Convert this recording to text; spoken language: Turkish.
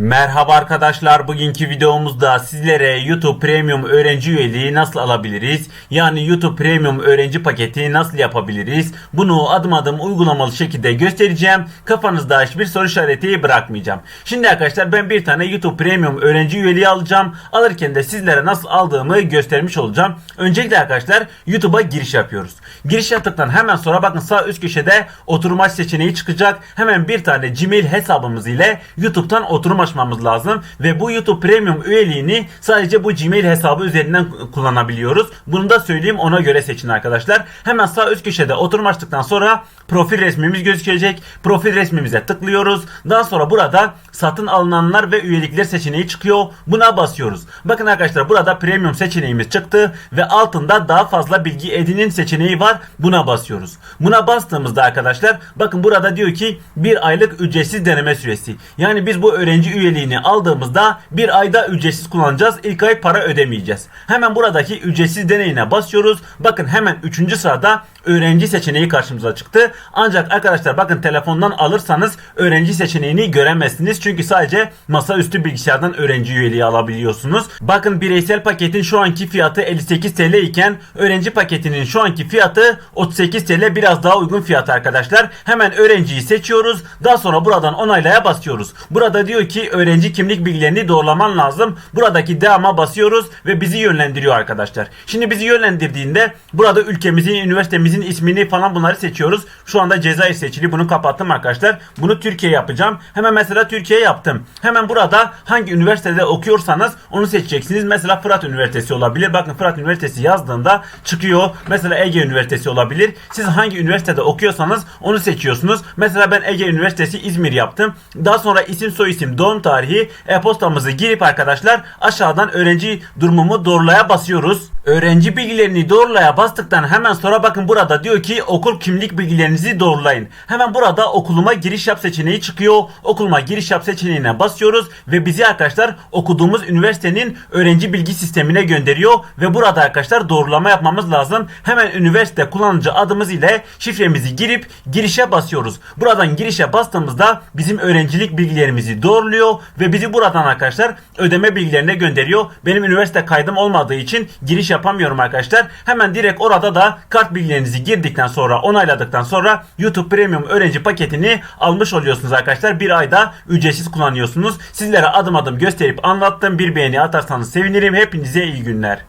Merhaba arkadaşlar bugünkü videomuzda sizlere YouTube Premium öğrenci üyeliği nasıl alabiliriz? Yani YouTube Premium öğrenci paketi nasıl yapabiliriz? Bunu adım adım uygulamalı şekilde göstereceğim. Kafanızda hiçbir soru işareti bırakmayacağım. Şimdi arkadaşlar ben bir tane YouTube Premium öğrenci üyeliği alacağım. Alırken de sizlere nasıl aldığımı göstermiş olacağım. Öncelikle arkadaşlar YouTube'a giriş yapıyoruz. Giriş yaptıktan hemen sonra bakın sağ üst köşede oturum seçeneği çıkacak. Hemen bir tane Gmail hesabımız ile YouTube'dan oturum açmamız lazım ve bu YouTube Premium üyeliğini sadece bu Gmail hesabı üzerinden kullanabiliyoruz. Bunu da söyleyeyim ona göre seçin arkadaşlar. Hemen sağ üst köşede oturum açtıktan sonra profil resmimiz gözükecek. Profil resmimize tıklıyoruz. Daha sonra burada satın alınanlar ve üyelikler seçeneği çıkıyor. Buna basıyoruz. Bakın arkadaşlar burada premium seçeneğimiz çıktı ve altında daha fazla bilgi edinin seçeneği var. Buna basıyoruz. Buna bastığımızda arkadaşlar bakın burada diyor ki bir aylık ücretsiz deneme süresi. Yani biz bu öğrenci üyeliğini aldığımızda bir ayda ücretsiz kullanacağız. İlk ay para ödemeyeceğiz. Hemen buradaki ücretsiz deneyine basıyoruz. Bakın hemen 3. sırada öğrenci seçeneği karşımıza çıktı. Ancak arkadaşlar bakın telefondan alırsanız öğrenci seçeneğini göremezsiniz. Çünkü sadece masaüstü bilgisayardan öğrenci üyeliği alabiliyorsunuz. Bakın bireysel paketin şu anki fiyatı 58 TL iken öğrenci paketinin şu anki fiyatı 38 TL biraz daha uygun fiyat arkadaşlar. Hemen öğrenciyi seçiyoruz. Daha sonra buradan onaylaya basıyoruz. Burada diyor ki öğrenci kimlik bilgilerini doğrulaman lazım. Buradaki devama basıyoruz ve bizi yönlendiriyor arkadaşlar. Şimdi bizi yönlendirdiğinde burada ülkemizin, üniversitemizin ismini falan bunları seçiyoruz. Şu anda Cezayir seçili. Bunu kapattım arkadaşlar. Bunu Türkiye yapacağım. Hemen mesela Türkiye yaptım. Hemen burada hangi üniversitede okuyorsanız onu seçeceksiniz. Mesela Fırat Üniversitesi olabilir. Bakın Fırat Üniversitesi yazdığında çıkıyor. Mesela Ege Üniversitesi olabilir. Siz hangi üniversitede okuyorsanız onu seçiyorsunuz. Mesela ben Ege Üniversitesi İzmir yaptım. Daha sonra isim soyisim doğum tarihi e-postamızı girip arkadaşlar aşağıdan öğrenci durumumu doğrulaya basıyoruz. Öğrenci bilgilerini doğrulaya bastıktan hemen sonra bakın burada diyor ki okul kimlik bilgilerinizi doğrulayın. Hemen burada okuluma giriş yap seçeneği çıkıyor. Okuluma giriş yap seçeneğine basıyoruz ve bizi arkadaşlar okuduğumuz üniversitenin öğrenci bilgi sistemine gönderiyor ve burada arkadaşlar doğrulama yapmamız lazım. Hemen üniversite kullanıcı adımız ile şifremizi girip girişe basıyoruz. Buradan girişe bastığımızda bizim öğrencilik bilgilerimizi doğruluyor ve bizi buradan arkadaşlar ödeme bilgilerine gönderiyor. Benim üniversite kaydım olmadığı için giriş yapamıyorum arkadaşlar. Hemen direkt orada da kart bilgilerinizi girdikten sonra onayladıktan sonra YouTube Premium öğrenci paketini almış oluyorsunuz arkadaşlar. Bir ayda ücretsiz kullanıyorsunuz. Sizlere adım adım gösterip anlattım. Bir beğeni atarsanız sevinirim. Hepinize iyi günler.